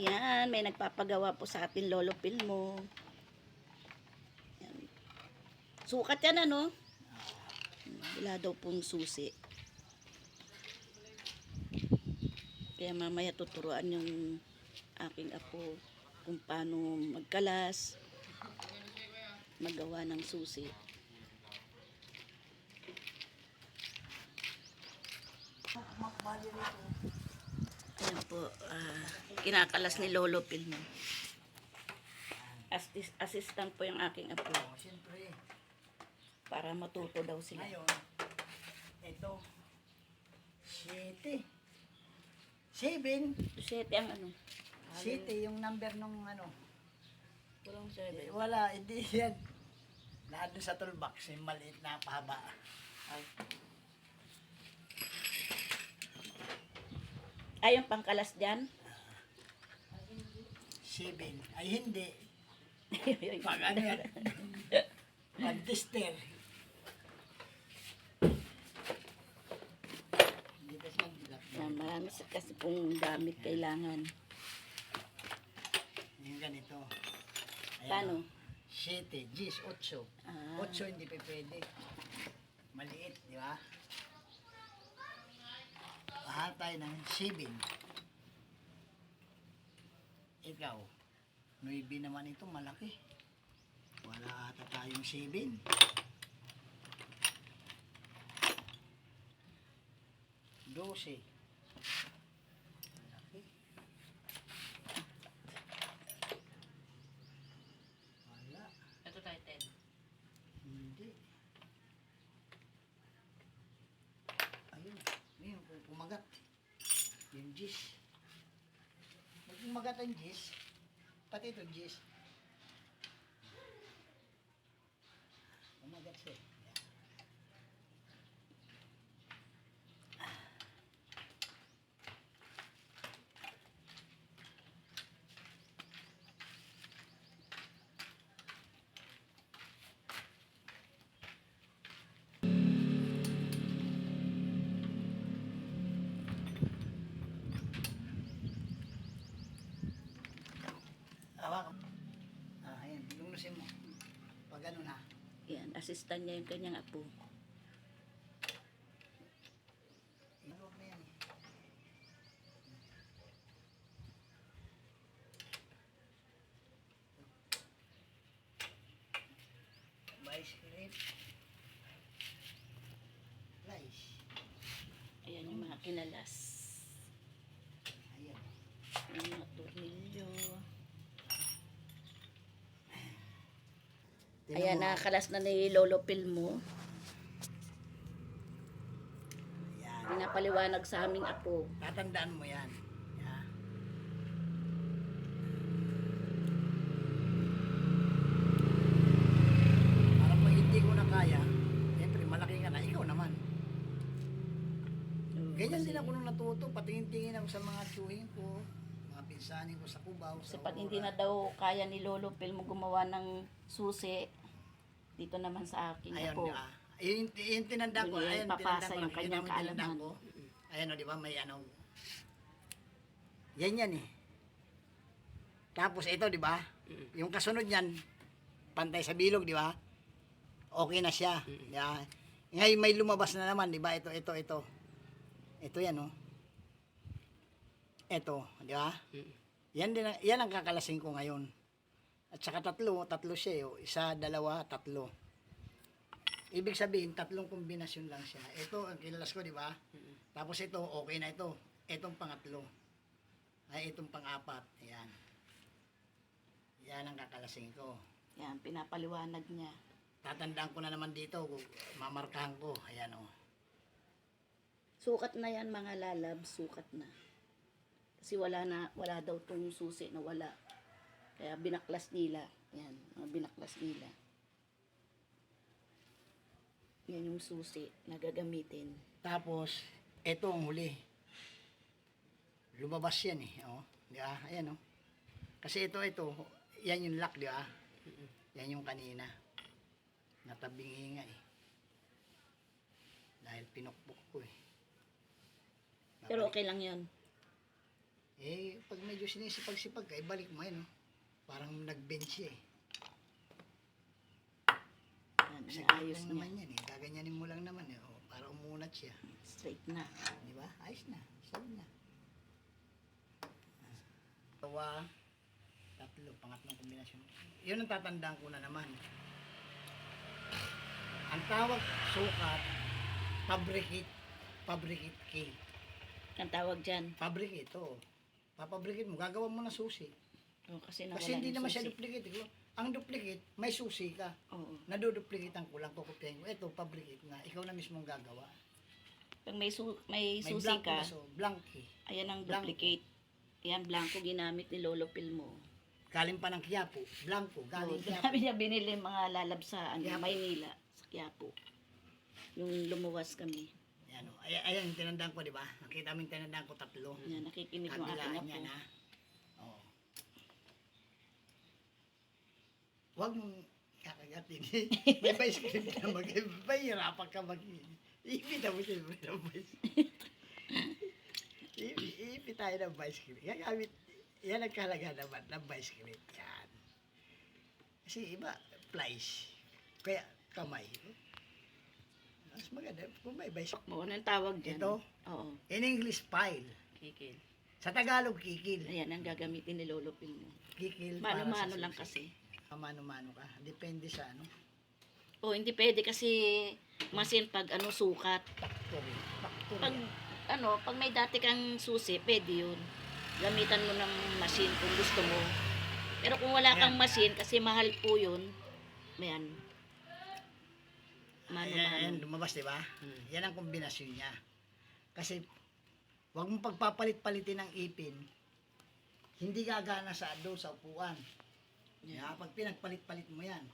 Ayan, may nagpapagawa po sa atin Lolo Pilmo. Ayan. Sukat yan ano? Wala daw pong susi. Kaya mamaya tuturuan yung aking apo kung paano magkalas, magawa ng susi. Ayan po, ah, kinakalas ni Lolo Pilmo. Astis, assistant po yung aking apo para matuto daw sila. ngayon, ito, 7. 7. Siyete ang ano? 7 yung number nung ano. Walang Eh, siyete. wala, hindi yan. Nandun sa toolbox, yung maliit na pahaba. Ay. Ay, yung pangkalas dyan? 7. Ay, hindi. Pag ano yan? Pag bigat. Yan, marami sa- kasi pong gamit kailangan. Yung ganito. Ayan, Paano? 7, Gis, 8. Ah. 8 hindi pa pwede. Maliit, di ba? Bahal tayo ng 7. Ikaw, 9 naman ito, malaki. Wala ata tayong 7. Dose. Malaki. Wala. Ito tayo, Ted. Hindi. Ayun. Ayun, kung pumagat. Gis. Pag pumagat ang gis, pati ito gis. Assistant niya yung kanyang apo. Vice grip. Lice. Ayan yung mga kinalas. Ayan. Yung mga tornilyo. Tingnan Ayan, nakakalas na ni Lolo Pilmo. Ayan. Pinapaliwanag sa aming apo. Tatandaan mo yan. Yeah. Para pag hindi ko na kaya, siyempre malaki ka na, ikaw naman. Ganyan din ako nung natuto, patingin-tingin ako sa mga tsuhin ko, mga pinsanin ko sa Cubao, Kasi sa pag hindi na daw kaya ni Lolo Pilmo gumawa ng susi, dito naman sa aking Ayun, apo. ah, yung, yung tinanda ko, Hindi, ayun, papasa tinanda ko, yung kanyang mo yung tinanda kaalaman. ko. Ayan o, di ba, may ano. Yan yan eh. Tapos ito, di ba? Yung kasunod yan, pantay sa bilog, di ba? Okay na siya. Yeah. Ngayon may lumabas na naman, di ba? Ito, ito, ito. Ito yan, oh. Ito, di ba? Yan din, ang- yan ang kakalasing ko ngayon. At saka tatlo, tatlo siya, eh, oh. Isa, dalawa, tatlo. Ibig sabihin, tatlong kombinasyon lang siya. Ito, ang kilalas ko, di ba? Tapos ito, okay na ito. Itong pangatlo. Ay, itong pang-apat. Ayan. Yan ang kakalasing ko. Yan, pinapaliwanag niya. Tatandaan ko na naman dito, mamarkahan ko. Ayan o. Sukat na yan mga lalab, sukat na. Kasi wala na, wala daw tong susi na wala. Kaya binaklas nila. Yan, mga binaklas nila. Yan yung susi na gagamitin. Tapos, ito ang huli. Lumabas yan eh. O, di ba? Ayan o. Kasi ito, ito, yan yung lock, di ba? Yan yung kanina. Natabing hinga eh. Dahil pinukpok ko eh. Pero okay lang yun. Eh, pag medyo sinisipag-sipag ka, ibalik mo yan, oh. Parang nag-bench eh. Kasi ayos lang niya. naman yan, eh. Gaganyanin mo lang naman, eh. Oh, para umunat siya. Straight na. Di ba? Ayos na. Solid na. Dalawa, tatlo, pangatlong kombinasyon. Yun ang tatandaan ko na naman. Ang tawag sukat, fabricate, fabricate cake. Ang tawag dyan. Fabricate, oo. Papabricate mo, gagawa mo ng susi. Oh, kasi Kasi hindi naman siya duplicate. eh. Ang duplicate, may susi ka. Oo. Naduduplicate ang kulang, kukupihin ko. Ito, fabricate na. Ikaw na mismo ang gagawa. Pag may, su- may May susi blanco ka, na so, blanky. ayan ang Blanco. duplicate. Yan, blanco ginamit ni Lolo Pilmo. Galing pa ng Quiapo. Blanco, galing Quiapo. dami niya binili mga lalab sa ano, Quiapo. Maynila, sa Quiapo. Yung lumuwas kami. Ayan, o. Ayan, ayan tinandaan ko, di ba? Nakita mo yung tinandaan ko tatlo. Yan, nakikinig Kabilaan apo. yan, ha? Oo. Huwag mong kakagatin. May grip na mag Mahirapan ka mag Ipita mo siyempre ng vice Ipi- Ipi tayo ng grip. Gagamit, yan ang kahalaga naman ng grip. Yan. Kasi iba, plies. Kaya kamay. Mas maganda kung may vice Oo, anong tawag dyan? Ito? Oo, In English, file. kikil. Sa Tagalog, kikil. Ayan, ang gagamitin ni Lolo Pilmo. Kikil para Mano-mano lang kasi. Mano-mano ka. Depende sa ano. O, hindi pwede kasi masin pag ano sukat. Factory. Factory. Pag ano, pag may dati kang susi, pwede yun. Gamitan mo ng machine kung gusto mo. Pero kung wala kang Ayan. machine, kasi mahal po yun, ayan. Ayan, ayan, Mano-mano. lumabas, di ba? Hmm. Yan ang kombinasyon niya. Kasi, wag mong pagpapalit-palitin ng ipin, hindi gagana sa doon sa upuan. Yeah. Pag pinagpalit-palit mo yan.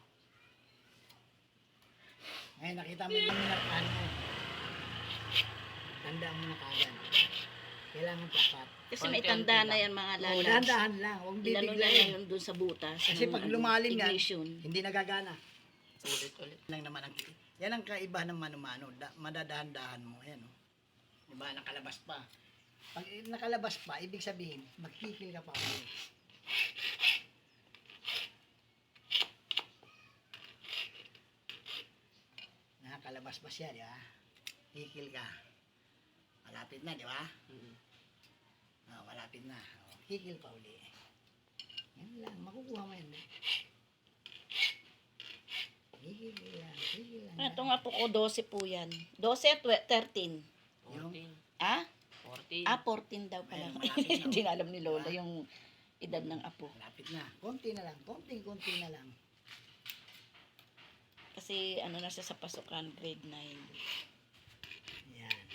Ngayon, nakita mo yung minarkaan mo. Tandaan mo na kagad. Kailangan tapat. Kasi may tanda na yan mga Oo, lalabs. dahan-dahan lang. Huwag Ilalo na bibiglayin. yun dun sa butas. Kasi ng, pag ano, lumalim yan, ignition. hindi nagagana. Ulit-ulit. lang naman ang yan ang kaibahan ng mano-mano da, madadahan-dahan mo ayan oh. di ba nakalabas pa pag nakalabas pa ibig sabihin magkikil ka pa ulit nakalabas pa siya di ba kikil ka malapit na di ba oh, malapit na oh, kikil pa uli yan lang makukuha mo yan kikil lang kikil lang Ito nga po ko, 12 po yan. 12 at twe- 13. Yung- Ah? 14. Ah, 14 daw pala. Hindi oh. na alam ni Lola yung edad ng apo. Malapit na. Konti na lang. Konting-konti na lang. Kasi ano na siya sa pasukan, grade 9. Yan.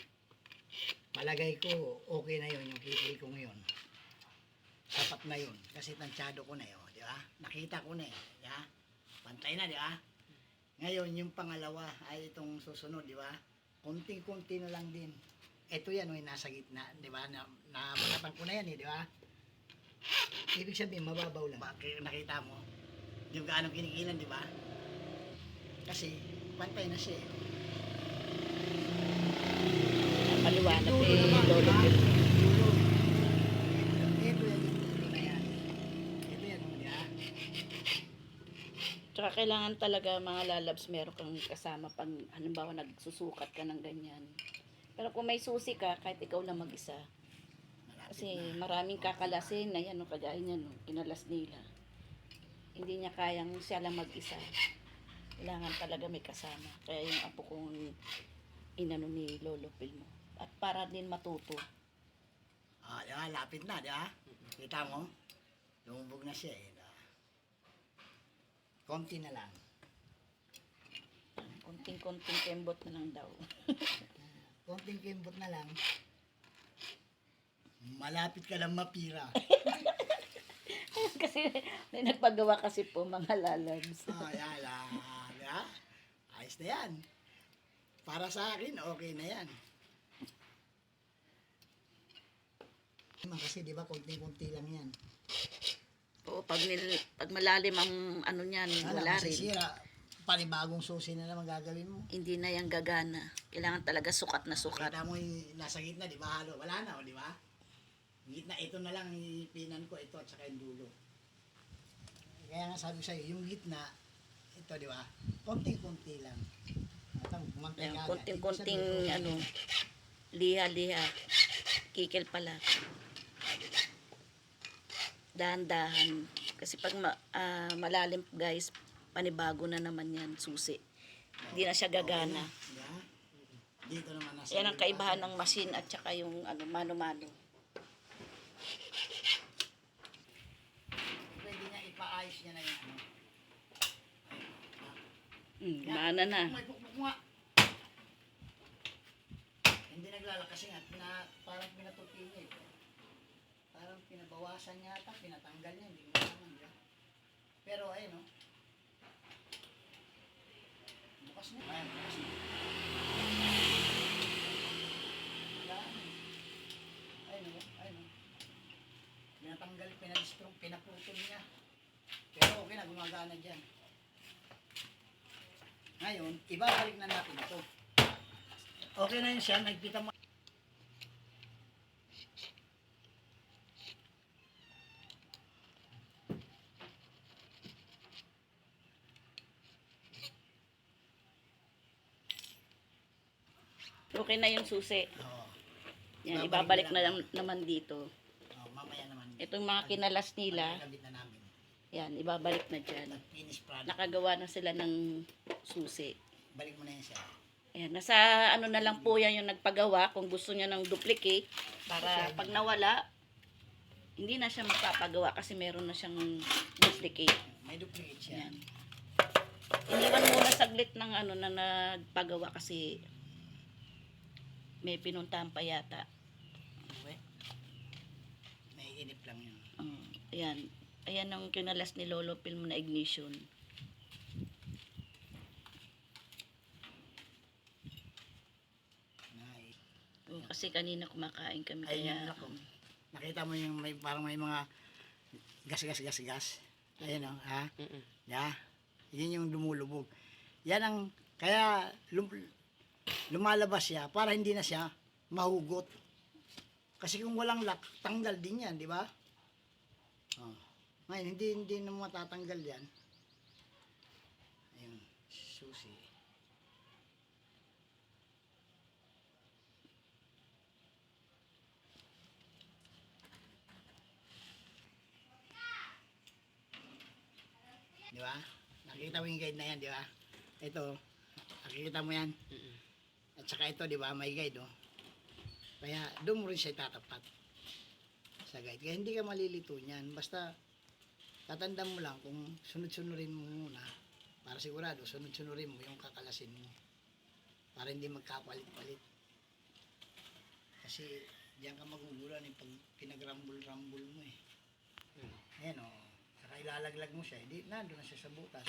Palagay ko, okay na yun yung kikil ko ngayon. Sapat na yun. Kasi tansyado ko na yun. Di ba? Nakita ko na eh. Di ba? Pantay na, di ba? Ngayon, yung pangalawa ay itong susunod, di ba? Konting-konti na lang din. Ito yan, yung nasa gitna, di ba? Na, namanatan ko na yan, eh, di ba? Ibig sabihin, mababaw lang. Bakit nakita mo? Yung gaano kinikilan, di ba? Kasi, pantay na siya. Paliwanag Dulo eh, Lolo. ba? Tsaka kailangan talaga mga lalabs meron kang kasama pag halimbawa nagsusukat ka ng ganyan. Pero kung may susi ka, kahit ikaw lang mag-isa, kasi maraming kakalasin na yan, no, kagaya niya, no, kinalas nila. Hindi niya kayang siya lang mag-isa. Kailangan talaga may kasama. Kaya yung apo kong inano ni Lolo Pilmo. At para din matuto. Ah, di ba? Lapit na, di ba? Kita mo? Lumubog na siya eh. di ba? Konti na lang. Konting-konting kembot na lang daw. Konting kimbot na lang. Malapit ka lang mapira. kasi may nagpagawa kasi po mga lalabs. Ah, yan ba? Ayos na yan. Para sa akin, okay na yan. Kasi di ba, konting-konti lang yan. Oo, pag, nil, pag malalim ang ano niyan, wala rin. masisira. Panibagong susi na naman gagawin mo. Hindi na yan gagana. Kailangan talaga sukat na sukat. Kita mo yung nasa gitna, di ba? Halo, wala na, o, di ba? Gitna, ito na lang ipinan ko, ito at saka yung dulo. Kaya nga sabi ko sa'yo, yung gitna, ito di ba? Konting-konti lang. At ang bumantay Ayan, ka agad. konting-konting ano, liha-liha. Kikil pala. Dahan-dahan. Kasi pag ma- ah, malalim guys, panibago na naman yan, susi. Hindi na siya gagana. Yan. Dito naman nasa Yan ang kaibahan ng machine at saka yung ano, mano-mano. Pwede niya ipaayos niya na yung Hmm, mana na. May bukbuk nga. Hindi naglalakas nga. Pina, parang pinatupi niya ito. Parang pinabawasan niya ata, pinatanggal niya. Hindi ko naman. Pero ayun oh. Bukas na. Ayan, bukas na. Yan. Ayun oh, ayun oh. Pinatanggal, pinadistrong, pinaputol niya. Pero okay na, gumagana dyan. Ngayon, ibabalik na natin ito. Okay na yun siya, nagpita mo. Okay na yung susi. Oo. Yan, Babalik ibabalik na lang. nam- naman dito. Oh, mamaya naman. Itong mga kinalas nila, Pagkakabit na namin. Yan, ibabalik na dyan. Nag-finish product. Nakagawa na sila ng susi. Balik mo na yan siya. Ayan, nasa ano na lang po yan yung nagpagawa kung gusto niya ng duplicate para pag nawala, hindi na siya magpapagawa kasi meron na siyang duplicate. May duplicate siya. Ayan. Iniwan muna saglit ng ano na nagpagawa kasi may pinuntahan pa yata. Okay. May inip lang yun. Uh, ayan. Ayan ang kinalas ni Lolo film na ignition. Nice. Oh, kasi kanina kumakain kami Ayun kaya yung ako. Nakita mo yung may, parang may mga gas, gas, gas, gas. Ayun o, ha? Ya. Yun yung lumulubog. Yan ang, kaya lum, lumalabas siya para hindi na siya mahugot. Kasi kung walang lock, tanggal din yan, di ba? Oh. Ngayon, hindi, hindi na matatanggal yan. Ayun, susi. Di ba? Nakikita mo yung guide na yan, di ba? Ito, nakikita mo yan. At saka ito, di ba, may guide, oh. Kaya, doon mo rin siya tatapat sa guide. Kaya hindi ka malilito niyan. Basta, tatanda mo lang kung sunod-sunurin mo muna. Para sigurado, sunod-sunurin mo yung kakalasin mo. Para hindi magkapalit-palit. Kasi, diyan ka magugulan eh, pag pinagrambul-rambul mo eh. Ayan o. Saka ilalaglag mo siya. Hindi, nandun na siya sa butas.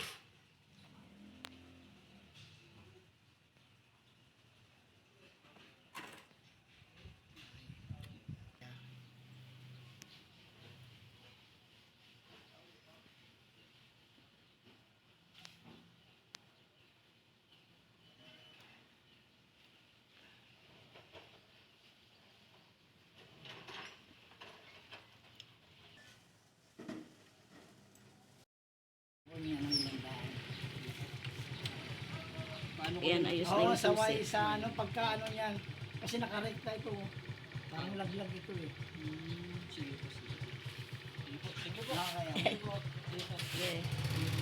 Yun? ayos na Oo, yung sa susi. sa ano, pagka ano yan. Kasi nakarekta ito. oh. Parang laglag ito eh. Hmm, Sige po, sige. Ah, kaya. Yeah.